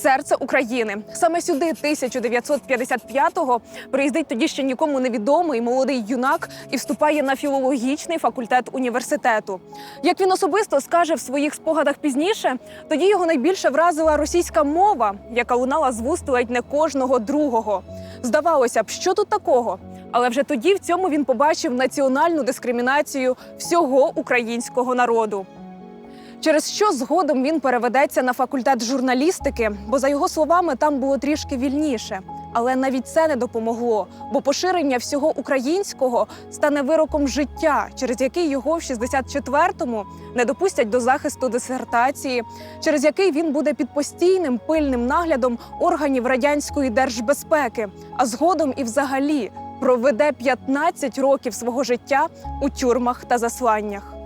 Серце України. Саме сюди 1955-го приїздить тоді ще нікому невідомий молодий юнак і вступає на філологічний факультет університету. Як він особисто скаже в своїх спогадах пізніше, тоді його найбільше вразила російська мова, яка лунала з вуст ледь не кожного другого. Здавалося б, що тут такого? Але вже тоді в цьому він побачив національну дискримінацію всього українського народу. Через що згодом він переведеться на факультет журналістики, бо за його словами там було трішки вільніше. Але навіть це не допомогло, бо поширення всього українського стане вироком життя, через який його в 64-му не допустять до захисту дисертації, через який він буде під постійним пильним наглядом органів радянської держбезпеки, а згодом і взагалі проведе 15 років свого життя у тюрмах та засланнях.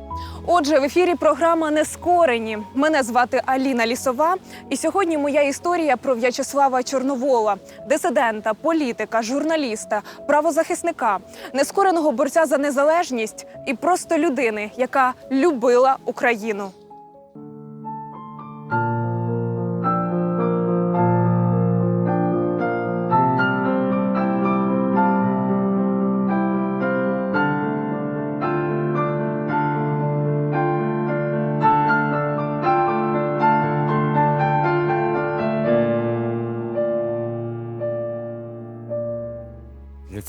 Отже, в ефірі програма Нескорені. Мене звати Аліна Лісова, і сьогодні моя історія про В'ячеслава Чорновола, дисидента, політика, журналіста, правозахисника, нескореного борця за незалежність і просто людини, яка любила Україну.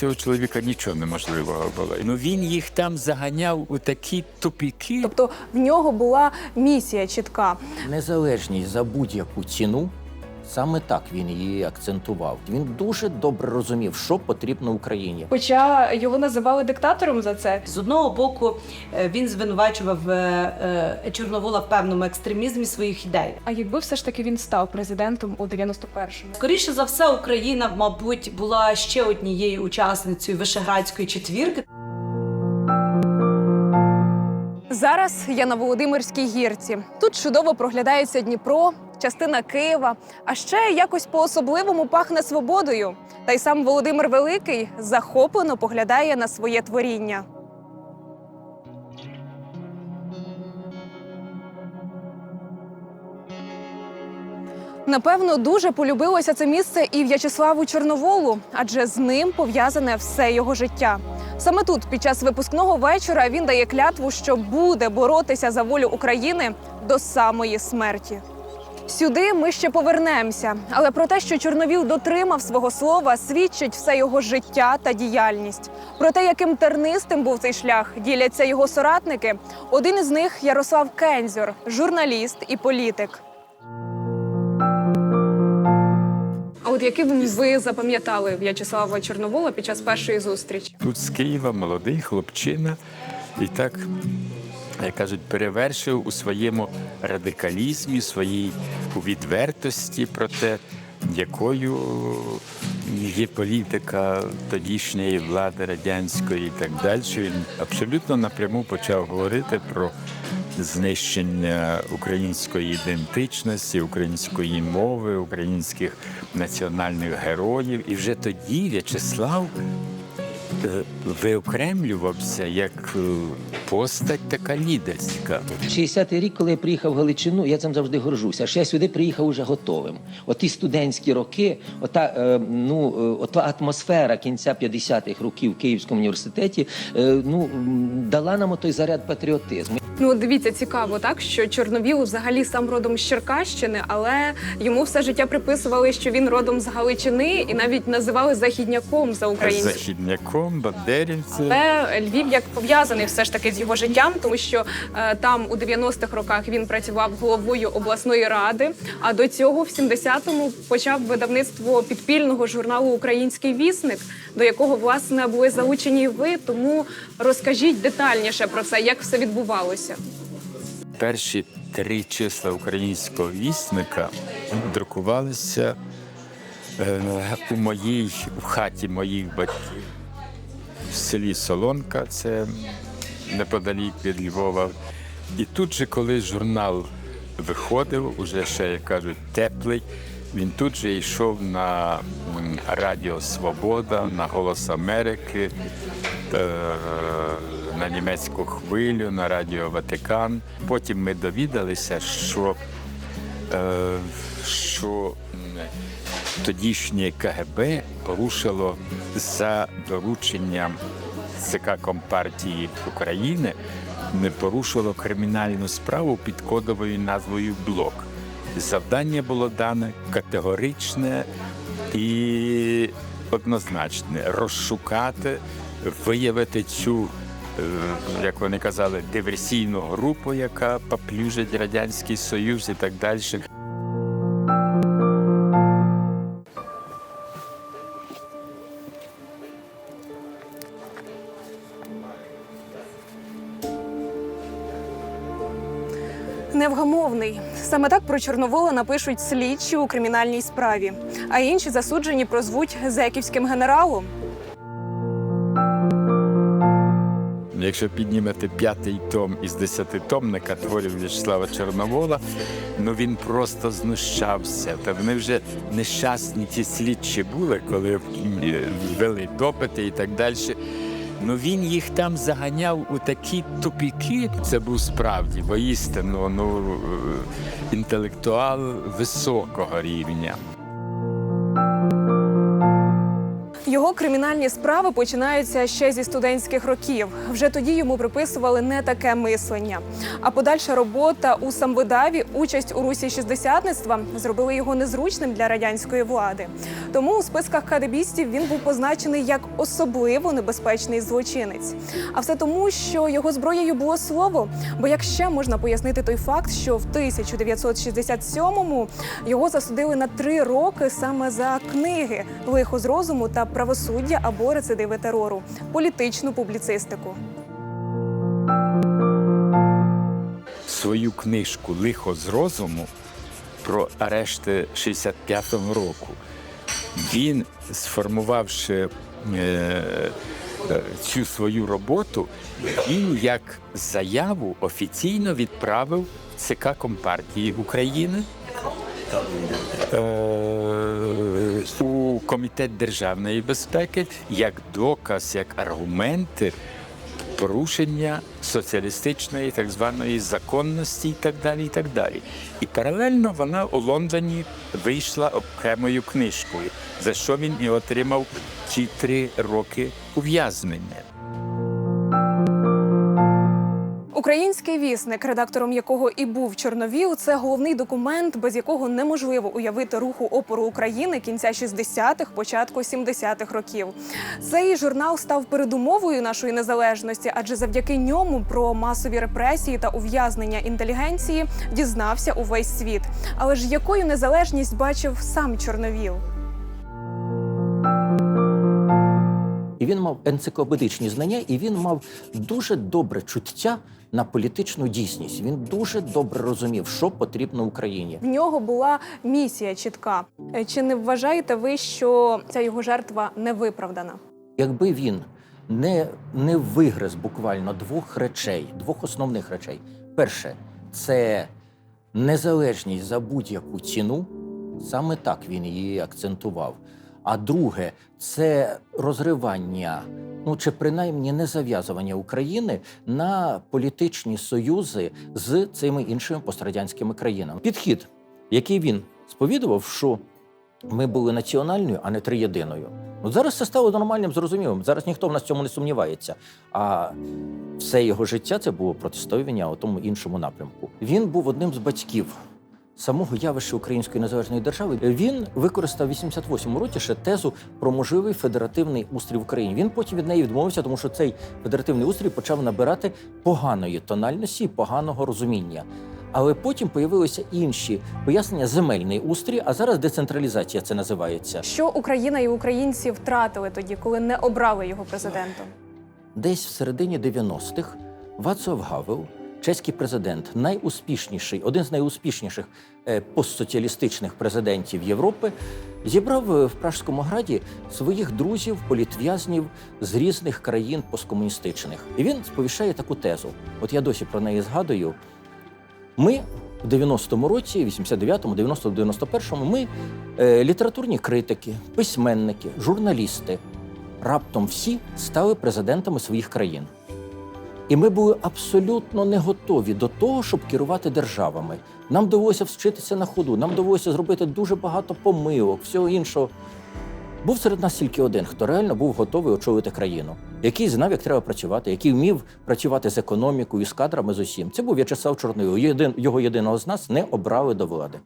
Цього чоловіка нічого неможливого було. Ну він їх там заганяв у такі тупіки. Тобто в нього була місія чітка. Незалежність за будь-яку ціну. Саме так він її акцентував. Він дуже добре розумів, що потрібно Україні. Хоча його називали диктатором за це. З одного боку, е, він звинувачував е, е, Чорновола в певному екстремізмі своїх ідей. А якби все ж таки він став президентом у 91-му? Скоріше за все, Україна, мабуть, була ще однією учасницею Вишеградської четвірки. Зараз я на Володимирській гірці. Тут чудово проглядається Дніпро, частина Києва, а ще якось по-особливому пахне свободою. Та й сам Володимир Великий захоплено поглядає на своє творіння. Напевно, дуже полюбилося це місце і В'ячеславу Чорноволу, адже з ним пов'язане все його життя. Саме тут, під час випускного вечора, він дає клятву, що буде боротися за волю України до самої смерті. Сюди ми ще повернемося, але про те, що Чорновіл дотримав свого слова, свідчить все його життя та діяльність. Про те, яким тернистим був цей шлях, діляться його соратники. Один із них Ярослав Кензьор, журналіст і політик. А от яким ви запам'ятали В'ячеслава Чорновола під час першої зустрічі? Тут з Києва молодий хлопчина, і так, як кажуть, перевершив у своєму радикалізмі, своїй відвертості про те, якою є політика тодішньої влади радянської і так далі. Він абсолютно напряму почав говорити про знищення української ідентичності, української мови, українських національних героїв. І вже тоді В'ячеслав виокремлювався як е, постать така лідерська. 60-й рік, коли я приїхав в Галичину, я цим завжди горжуся. Аж я сюди приїхав уже готовим. Оті студентські роки, ота, е, ну, е, ота атмосфера кінця 50-х років в Київському університеті е, ну, дала нам той заряд патріотизму. Ну, дивіться, цікаво, так що Чорновіл взагалі сам родом з Черкащини, але йому все життя приписували, що він родом з Галичини, і навіть називали західняком за українську. Західняком, бандерівцем. Але Львів як пов'язаний все ж таки з його життям, тому що е, там у 90-х роках він працював головою обласної ради. А до цього в 70-му почав видавництво підпільного журналу Український вісник, до якого власне були залучені ви. Тому розкажіть детальніше про це, як все відбувалося. Перші три числа українського вісника друкувалися е, у моїй в хаті моїх батьків в селі Солонка, це неподалік від Львова. І тут же, коли журнал виходив, уже ще як кажуть, теплий. Він тут же йшов на Радіо Свобода, на Голос Америки, е, на німецьку хвилю, на Радіо Ватикан. Потім ми довідалися, що е, що тодішнє КГБ порушило за дорученням ЦК Компартії України, не порушило кримінальну справу під кодовою назвою Блок. Завдання було дане категоричне і однозначне розшукати, виявити цю, як вони казали, диверсійну групу, яка поплюжить Радянський Союз і так далі. Невгамовний. Саме так про Чорновола напишуть слідчі у кримінальній справі, а інші засуджені прозвуть зеківським генералом. Якщо піднімете п'ятий том із десятитомника творів В'ячеслава Чорновола, ну він просто знущався. Та вони вже нещасні ті слідчі були, коли вели допити і так далі. Ну він їх там заганяв у такі тупіки. Це був справді воістину ну, е, інтелектуал високого рівня. Кримінальні справи починаються ще зі студентських років. Вже тоді йому приписували не таке мислення. А подальша робота у самвидаві, участь у русі шістдесятництва зробили його незручним для радянської влади. Тому у списках кадебістів він був позначений як особливо небезпечний злочинець. А все тому, що його зброєю було слово. Бо як ще можна пояснити той факт, що в 1967-му його засудили на три роки саме за книги Лихо з розуму та правосуддя або рецидиви терору, політичну публіцистику. свою книжку Лихо з розуму про арешти 65-го року. Він, сформувавши е, цю свою роботу, він як заяву офіційно відправив в ЦК Компартії України. е, У комітет державної безпеки як доказ, як аргументи порушення соціалістичної так званої законності і так далі. І так далі. І паралельно вона у Лондоні вийшла окремою книжкою, за що він і отримав ці три роки ув'язнення. Український вісник, редактором якого і був Чорновіл, це головний документ, без якого неможливо уявити руху опору України кінця 60-х, початку 70-х років. Цей журнал став передумовою нашої незалежності, адже завдяки ньому про масові репресії та ув'язнення інтелігенції дізнався увесь світ. Але ж якою незалежність бачив сам Чорновіл? І він мав енциклопедичні знання, і він мав дуже добре чуття на політичну дійсність. Він дуже добре розумів, що потрібно Україні. В нього була місія чітка. Е, Чи не вважаєте ви, що ця його жертва не виправдана? Якби він не, не вигриз буквально двох речей, двох основних речей. Перше, це незалежність за будь-яку ціну. Саме так він її акцентував. А друге, це розривання, ну чи принаймні не зав'язування України на політичні союзи з цими іншими пострадянськими країнами. Підхід, який він сповідував, що ми були національною, а не триєдиною. От зараз це стало нормальним, зрозумілим. Зараз ніхто в нас цьому не сумнівається. А все його життя це було протистояння у тому іншому напрямку. Він був одним з батьків самого явища Української незалежної держави. Він використав в 88 році ще тезу про можливий федеративний устрій в Україні. Він потім від неї відмовився, тому що цей федеративний устрій почав набирати поганої тональності, і поганого розуміння. Але потім появилися інші пояснення земельний устрій, а зараз децентралізація це називається. Що Україна і українці втратили тоді, коли не обрали його президентом? Десь в середині 90-х Вацлав Гавел, чеський президент, найуспішніший, один з найуспішніших е, постсоціалістичних президентів Європи, зібрав е, в Пражському граді своїх друзів, політв'язнів з різних країн посткомуністичних. І він сповіщає таку тезу. От я досі про неї згадую. Ми в 90-му році, 89-му, 90-му, 91-му, ми е, літературні критики, письменники, журналісти, раптом всі стали президентами своїх країн. І ми були абсолютно не готові до того, щоб керувати державами. Нам довелося вчитися на ходу, нам довелося зробити дуже багато помилок, всього іншого. Був серед нас тільки один, хто реально був готовий очолити країну, який знав, як треба працювати, який вмів працювати з економікою, з кадрами з усім. Це був В'ячеслав Чорновіл. Єдин, його єдиного з нас не обрали до влади.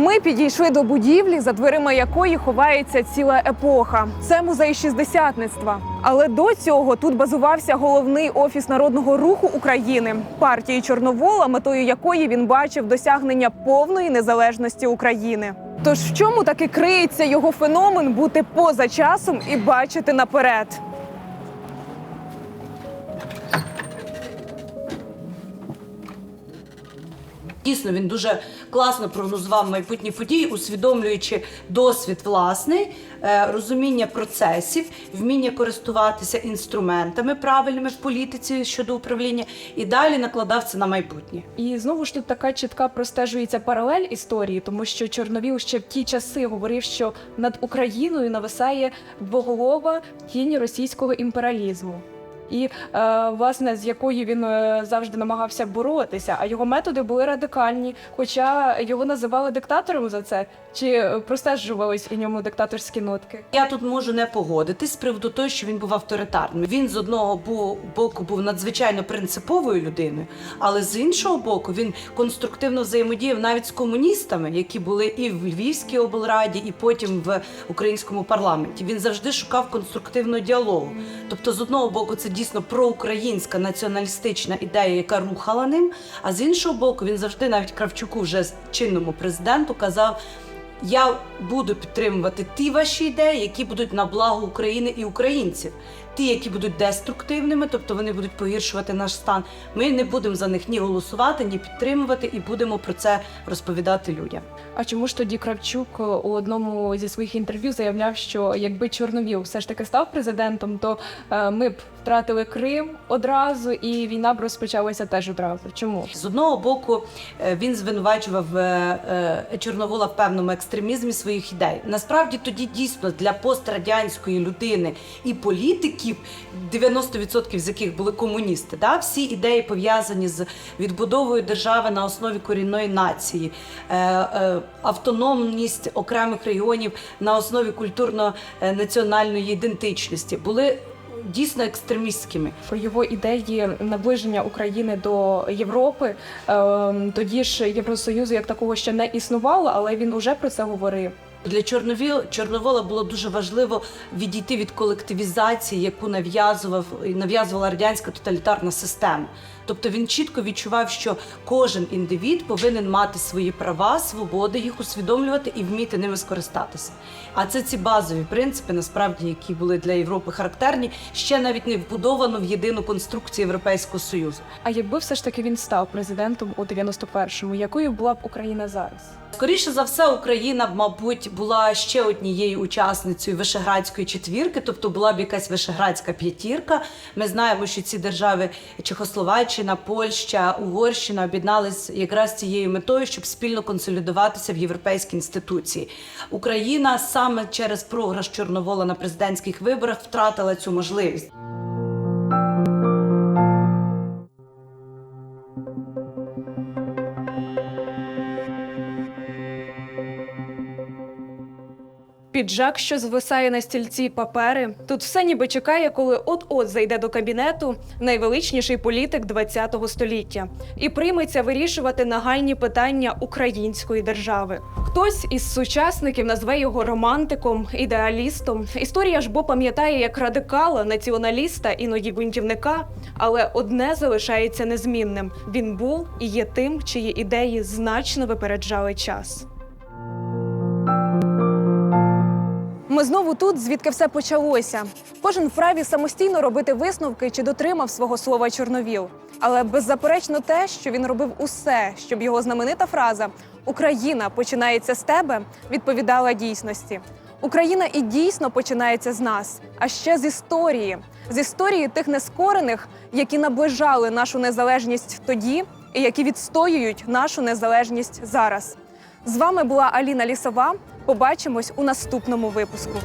Ми підійшли до будівлі, за дверима якої ховається ціла епоха. Це музей шістдесятництва. Але до цього тут базувався головний офіс народного руху України партії Чорновола, метою якої він бачив досягнення повної незалежності України. Тож в чому таки криється його феномен бути поза часом і бачити наперед? Дійсно, він дуже класно прогнозував майбутні події, усвідомлюючи досвід власний, е, розуміння процесів, вміння користуватися інструментами правильними в політиці щодо управління, і далі накладав це на майбутнє. І знову ж тут така чітка простежується паралель історії, тому що Чорновіл ще в ті часи говорив, що над Україною нависає двоголова тінь російського імперіалізму. І е, власне з якою він е, завжди намагався боротися, а його методи були радикальні. Хоча його називали диктатором за це, чи простежувались у ньому диктаторські нотки? Я тут можу не погодитись з приводу того, що він був авторитарним. Він з одного боку був надзвичайно принциповою людиною, але з іншого боку він конструктивно взаємодіяв навіть з комуністами, які були і в Львівській облраді, і потім в українському парламенті. Він завжди шукав конструктивного діалогу. Тобто, з одного боку, це дійсно проукраїнська націоналістична ідея, яка рухала ним. А з іншого боку, він завжди, навіть Кравчуку, вже чинному президенту, казав. Я буду підтримувати ті ваші ідеї, які будуть на благо України і українців. Ті, які будуть деструктивними, тобто вони будуть погіршувати наш стан. Ми не будемо за них ні голосувати, ні підтримувати, і будемо про це розповідати людям. А чому ж тоді Кравчук е, у одному зі своїх інтерв'ю заявляв, що якби Чорновіл все ж таки став президентом, то е, ми б втратили Крим одразу, і війна б розпочалася теж одразу. Чому? З одного боку, е, він звинувачував Чорновола в певному екстремізмі своїх ідей. Насправді тоді дійсно для пострадянської людини і політиків, 90% з яких були комуністи, да, всі ідеї пов'язані з відбудовою держави на основі корінної нації, автономність окремих регіонів на основі культурно-національної ідентичності були дійсно екстремістськими. Про його ідеї наближення України до Європи. е, Тоді ж Євросоюзу як такого ще не існувало, але він уже про це говорив. Для Чорновіл Чорновола було дуже важливо відійти від колективізації, яку нав'язував нав'язувала радянська тоталітарна система. Тобто він чітко відчував, що кожен індивід повинен мати свої права, свободи, їх усвідомлювати і вміти ними скористатися. А це ці базові принципи, насправді, які були для Європи характерні, ще навіть не вбудовано в єдину конструкцію Європейського Союзу. А якби все ж таки він став президентом у 91-му, якою була б Україна зараз? Скоріше за все, Україна б, мабуть, була ще однією учасницею Вишеградської четвірки, тобто була б якась Вишеградська п'ятірка. Ми знаємо, що ці держави Чехословаччина, Польща, Угорщина об'єднались якраз цією метою, щоб спільно консолідуватися в європейській інституції. Україна саме через програш Чорновола на президентських виборах втратила цю можливість. Піджак, що звисає на стільці папери. Тут все ніби чекає, коли от-от зайде до кабінету найвеличніший політик ХХ століття і прийметься вирішувати нагальні питання української держави. Хтось із сучасників назве його романтиком, ідеалістом. Історія ж бо пам'ятає як радикала, націоналіста, іноді бунтівника. Але одне залишається незмінним: він був і є тим, чиї ідеї значно випереджали час. Ми знову тут, звідки все почалося. Кожен вправі самостійно робити висновки чи дотримав свого слова Чорновіл. Але беззаперечно те, що він робив усе, щоб його знаменита фраза Україна починається з тебе відповідала дійсності. Україна і дійсно починається з нас, а ще з історії, з історії тих нескорених, які наближали нашу незалежність тоді і які відстоюють нашу незалежність зараз. З вами була Аліна Лісова. Побачимось у наступному випуску.